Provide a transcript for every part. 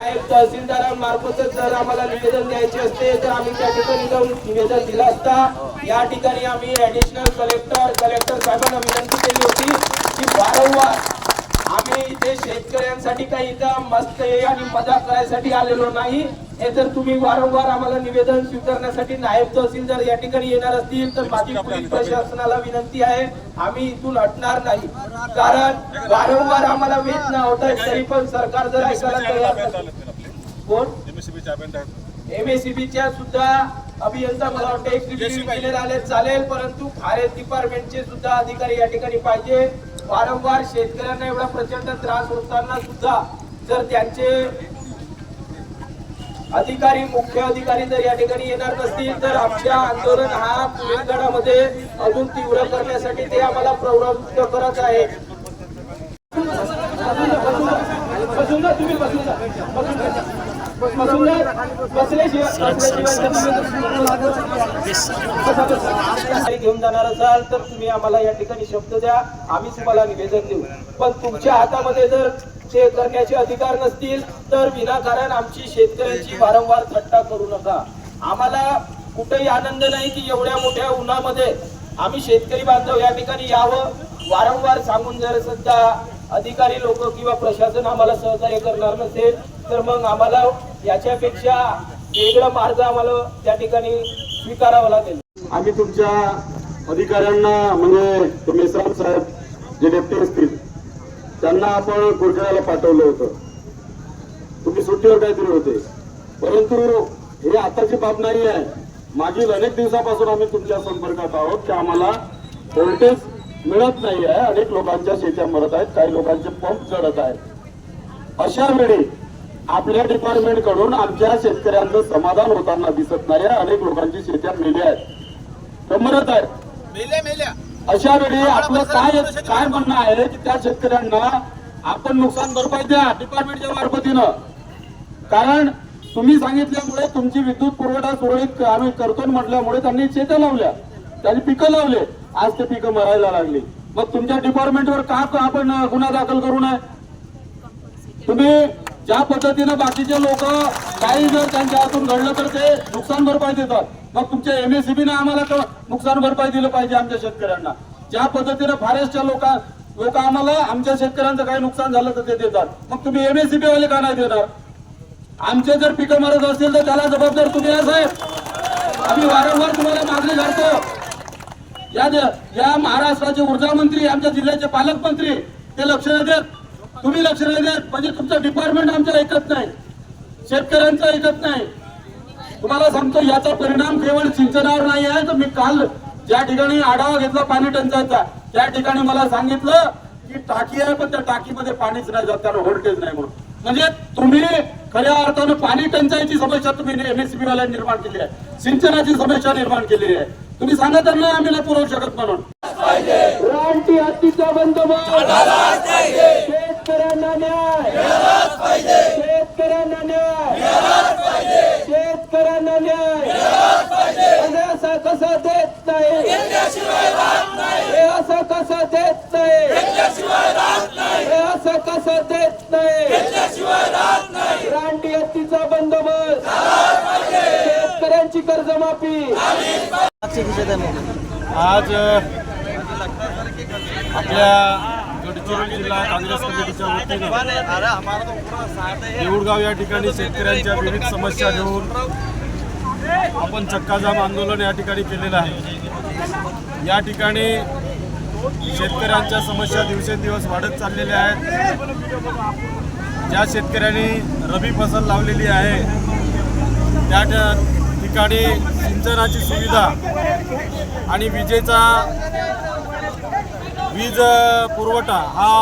नायब तहसीलदारांमार्फत जर आम्हाला निवेदन द्यायचे असते तर आम्ही त्या ठिकाणी जाऊन निवेदन दिलं असता. या ठिकाणी आम्ही ऍडिशनल कलेक्टर कलेक्टर साहेबांना विनंती केली होती की वारंवार आम्ही इथे शेतकऱ्यांसाठी काही इथं मस्त आहे आणि मजा करायसाठी आलेलो नाही. हे जर तुम्ही वारंवार आम्हाला निवेदन स्वीकारण्यासाठी नायब तहसीलदार या ठिकाणी येणार असतील तर माझी पोलीस प्रशासनाला विनंती आहे आम्ही इथून हटणार नाही. कारण वारंवार आम्हाला होत आहे तरी पण सरकार जर ऐकायला तयार. कोण? एमएससीबीच्या सुद्धा अभियंता मला वाटतं आले चालेल परंतु फॉरेस्ट डिपार्टमेंटचे सुद्धा अधिकारी या ठिकाणी पाहिजे. वारंवार शेतकऱ्यांना एवढा प्रचंड त्रास होताना सुद्धा जर त्यांचे अधिकारी मुख्य अधिकारी जर या ठिकाणी येणार नसतील तर आमच्या आंदोलन हा गडामध्ये अजून तीव्र करण्यासाठी ते आम्हाला प्रवृत्त करत आहे. घेऊन जाणार असाल तर तुम्ही आम्हाला या ठिकाणी शब्द द्या. आम्ही तुम्हाला निवेदन देऊ. पण तुमच्या हातामध्ये जर ते करण्याचे अधिकार नसतील तर विनाकारण आमची शेतकऱ्यांची वारंवार थट्टा करू नका. आम्हाला कुठेही आनंद नाही की एवढ्या मोठ्या उन्हामध्ये आम्ही शेतकरी बांधव या ठिकाणी यावं. वारंवार सांगून जर सध्या अधिकारी लोक किंवा प्रशासन आम्हाला सहकार्य करणार नसेल तर मग आम्हाला याच्यापेक्षा वेगळा मार्ग आम्हाला त्या ठिकाणी स्वीकारावा लागेल. आम्ही तुमच्या अधिकाऱ्यांना म्हणजे मेसराम साहेब जे डेप्टी असतील त्यांना आपण गुरखेड्याला पाठवलं होतं. तुम्ही सुट्टीवर काहीतरी होते. परंतु हे आताची बाब नाही आहे. मागील अनेक दिवसापासून आम्ही तुमच्या संपर्कात आहोत की आम्हाला व्होल्टेज मिळत नाही आहे. अनेक लोकांच्या शेत्या मरत आहेत. काही लोकांचे पंप चढत आहेत. अशा वेळी आपल्या डिपार्टमेंटकडून आमच्या शेतकऱ्यांचं समाधान होताना दिसत नाही आहे. अनेक लोकांची शेत्या मेल्या आहेत. तर मरत आहेत मेल्या मेल्या. अशा वेळी आपलं काय काय म्हणणं आहे की त्या शेतकऱ्यांना आपण नुकसान भरपाई द्या डिपार्टमेंटच्या मार्फतीनं. कारण तुम्ही सांगितल्यामुळे तुमची विद्युत पुरवठा सुरळीत आम्ही करतो म्हटल्यामुळे त्यांनी शेत्या लावल्या. त्यांनी पिकं लावले. आज ते पिकं मरायला लागली. मग तुमच्या डिपार्टमेंटवर का का आपण गुन्हा दाखल करू नये? तुम्ही ज्या पद्धतीनं बाकीचे लोक काही जर त्यांच्या हातून घडलं तर ते नुकसान भरपाई देतात. मग तुमच्या एमएससीबीने आम्हाला नुकसान भरपाई दिलं पाहिजे आमच्या शेतकऱ्यांना. ज्या पद्धतीनं फॉरेस्टच्या लोक लोक आम्हाला आमच्या शेतकऱ्यांचं काही नुकसान झालं तर ते देतात. मग तुम्ही एमएससीबी वाले का नाही देणार? आमचे जर पिकं मारत असतील तर त्याला जबाबदार तुम्ही साहेब. आम्ही वारंवार तुम्हाला मागणी करतो या या महाराष्ट्राचे ऊर्जा मंत्री आमच्या जिल्ह्याचे पालकमंत्री ते लक्ष नाही देत. तुम्ही लक्ष नाही देत. म्हणजे तुमचं डिपार्टमेंट आमच्या ऐकत नाही. शेतकऱ्यांचं ऐकत नाही. तुम्हाला सांगतो याचा परिणाम केवळ सिंचनावर नाही आहे. तर मी काल ज्या ठिकाणी आढावा घेतला पाणी टंचाईचा त्या ठिकाणी मला सांगितलं की टाकी आहे पण त्या टाकीमध्ये पाणीच नाही जात त्याला व्होल्टेज नाही म्हणून. म्हणजे तुम्ही खऱ्या अर्थानं पाणी टंचाईची समस्या तुम्ही एमएससीबी वाल्या निर्माण केली आहे. सिंचनाची समस्या निर्माण केली आहे. तुम्ही सांगा त्यांना आम्ही पुरवू शकत म्हणून. बंदोबस्त शेतकऱ्यांना न्याय शेतकऱ्यांना न्याय शेतकऱ्यांना न्याय असा कसा देत नाही. हे असं कसं देत नाही. हे असं कसं देत नाही. रानटी हत्तीचा बंदोबस्त. शेतकऱ्यांची कर्जमाफी. आज आपल्या गडचिरोली जिल्हा काँग्रेस कमिटीच्या वतीनं. देऊळगाव या ठिकाणी शेतकऱ्यांच्या विविध समस्या घेऊन आपण चक्काजाम आंदोलन या ठिकाणी केलेलं आहे. या ठिकाणी शेतकऱ्यांच्या समस्या दिवसेंदिवस वाढत चाललेल्या आहेत. ज्या शेतकऱ्यांनी रबी फसल लावलेली आहे त्या त्या ठिकाणी सिंचनाची सुविधा आणि विजेचा वीज पुरवठा हा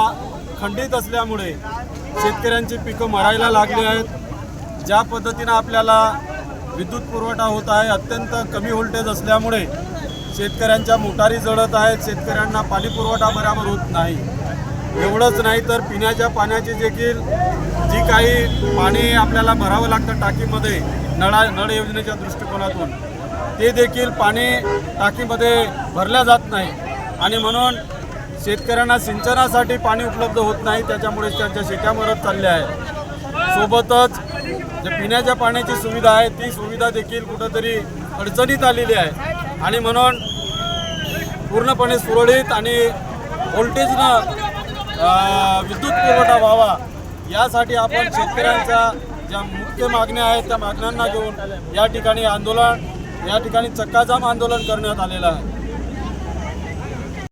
खंडित असल्यामुळे शेतकऱ्यांची पिकं मरायला लागली आहेत. ज्या पद्धतीनं आपल्याला विद्युत पुरवठा होत आहे अत्यंत कमी व्होल्टेज असल्यामुळे शेतकऱ्यांच्या मोटारी जळत आहेत शेतकऱ्यांना पाणी पुरवठा बरोबर होत नाही. एवढंच नाही तर पिण्याच्या पाण्याची देखील जी काही पाणी आपल्याला भरावं लागतं टाकीमध्ये नळा नळ योजनेच्या दृष्टिकोनातून ते देखील पाणी टाकीमध्ये भरल्या जात नाही. आणि म्हणून शेतकऱ्यांना सिंचनासाठी पाणी उपलब्ध होत नाही त्याच्यामुळे त्यांच्या शेत्या मरत चालल्या आहेत. सोबतच जे पिण्याच्या पाण्याची सुविधा आहे ती सुविधा देखील कुठंतरी अडचणीत आलेली आहे. आणि म्हणून पूर्णपणे सुरळीत आणि व्होल्टेजनं विद्युत पुरवठा व्हावा यासाठी आपण शेतकऱ्यांच्या ज्या मुख्य मागण्या आहेत त्या मागण्यांना घेऊन या ठिकाणी आंदोलन या ठिकाणी चक्काजाम आंदोलन करण्यात आलेलं आहे.